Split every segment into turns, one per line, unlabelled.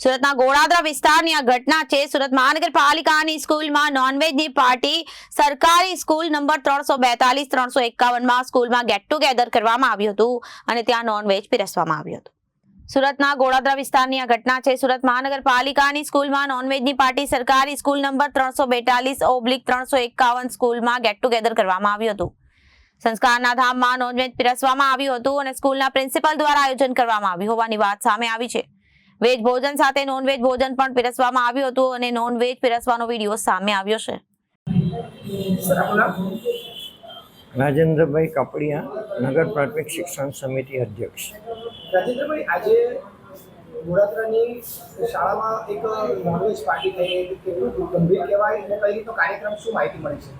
સુરતના ગોળાદરા વિસ્તારની આ ઘટના છે. સુરત મહાનગરપાલિકાની સ્કૂલમાં નોનવેજની પાર્ટી સરકારી સ્કૂલ નંબર ત્રણસો બેતાલીસ, ત્રણસો એકાવનમાં સ્કૂલમાં ગેટ ટુગેધર કરવામાં આવ્યું હતું અને ત્યાં નોનવેજ પીરસવામાં આવ્યું હતું. સુરતના ગોળાદરા વિસ્તારની આ ઘટના છે. સુરત મહાનગરપાલિકાની સ્કૂલમાં નોનવેજની પાર્ટી સરકારી સ્કૂલ નંબર ત્રણસો બેતાલીસ ઓબ્લિક ત્રણસો એકાવન સ્કૂલમાં ગેટ ટુગેધર કરવામાં આવ્યું હતું. સંસ્કારના ધામમાં નોનવેજ પીરસવામાં આવ્યું હતું અને સ્કૂલના પ્રિન્સિપલ દ્વારા આયોજન કરવામાં આવ્યું હોવાની વાત સામે આવી છે. વેજ ભોજન સાથે નોનવેજ ભોજન પણ પીરસવામાં આવ્યું હતું અને નોનવેજ પીરસવાનો વીડિયો સામે આવ્યો છે.
સર આપનું નામ?
રાજેન્દ્રભાઈ કપડિયા નગર પ્રાથમિક શિક્ષણ સમિતિ અધ્યક્ષ.
રાજેન્દ્રભાઈ આજે ગોળાદરાની શાળામાં એક નોનવેજ પાર્ટી થઈ કેટલું ગંભીર કહેવાય અને કઈ રીતનો કાર્યક્રમ શું માહિતી મળી છે?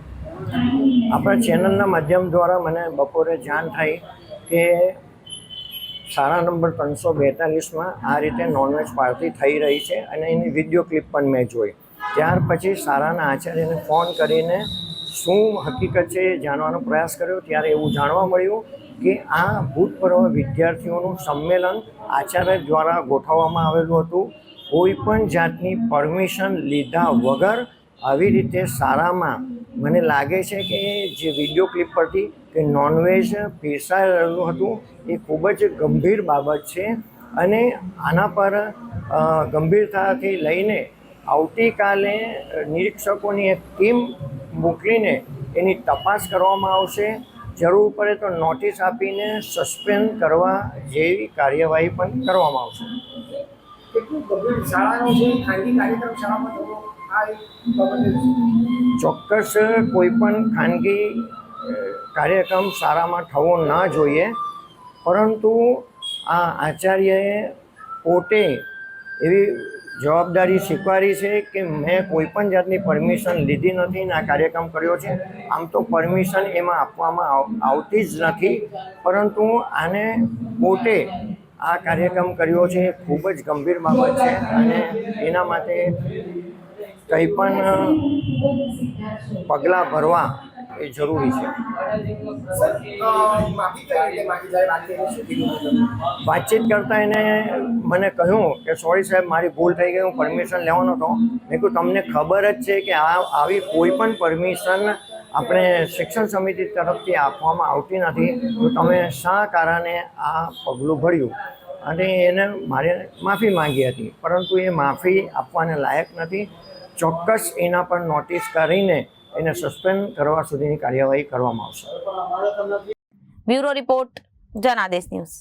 આપણા ચેનલના માધ્યમ દ્વારા મને બપોરે જાણ થઈ કે શાળા નંબર ત્રણસો બેતાલીસમાં આ રીતે નોનવેજ પાર્ટી થઈ રહી છે અને એની વીડિયો ક્લિપ પણ મેં જોઈ. ત્યાર પછી શાળાના આચાર્યને ફોન કરીને શું હકીકત છે એ જાણવાનો પ્રયાસ કર્યો. ત્યારે એવું જાણવા મળ્યું કે આ ભૂતપૂર્વ વિદ્યાર્થીઓનું સંમેલન આચાર્ય દ્વારા ગોઠવવામાં આવેલું હતું. કોઈ પણ જાતની પરમિશન લીધા વગર આવી રીતે શાળામાં મને લાગે છે કે જે વીડિયો ક્લિપ પરથી કે નોનવેજ પીરસાઈ રહેલું હતું, એ ખૂબ જ ગંભીર બાબત છે અને આના પર ગંભીરતાથી લઈને આવતીકાલે નિરીક્ષકોની એક ટીમ મોકલીને એની તપાસ કરવામાં આવશે. જરૂર પડે તો નોટિસ આપીને સસ્પેન્ડ કરવા જેવી કાર્યવાહી પણ કરવામાં આવશે.
શાળાનો છે? ખાનગી કાર્યક્રમ શાળામાં આ એક બાબતે
ચોક્કસ કોઈ પણ ખાનગી કાર્યક્રમ શાળામાં થવો ના જોઈએ. પરંતુ આ આચાર્યએ પોતે એવી જવાબદારી સ્વીકારી છે કે મેં કોઈ પણ જાતની પરમિશન લીધી નથી ને આ કાર્યક્રમ કર્યો છે. આમ તો પરમિશન એમાં આપવામાં આવતી જ નથી. પરંતુ આને પોતે આ કાર્યક્રમ કર્યો છે ખૂબ જ ગંભીર બાબત છે અને એના માટે કંઈ પણ પગલાં ભરવા એ જરૂરી છે? વાતચીત કરતાં એને મને કહ્યું કે સોરી સાહેબ મારી ભૂલ થઈ ગઈ હું પરમિશન લેવાનો હતો. મેં કહ્યું તમને ખબર જ છે કે આ આવી કોઈ પણ પરમિશન આપણે શિક્ષણ સમિતિ તરફથી આપવામાં આવતી નથી. તો તમે શા કારણે આ પગલું ભર્યું? અને એને મારે માફી માંગી હતી પરંતુ એ માફી આપવાને લાયક નથી. ચોક્કસ એના પર નોટિસ કરીને એને સસ્પેન્ડ કરવા સુધીની કાર્યવાહી કરવામાં આવશે.
Bureau report Janadesh news.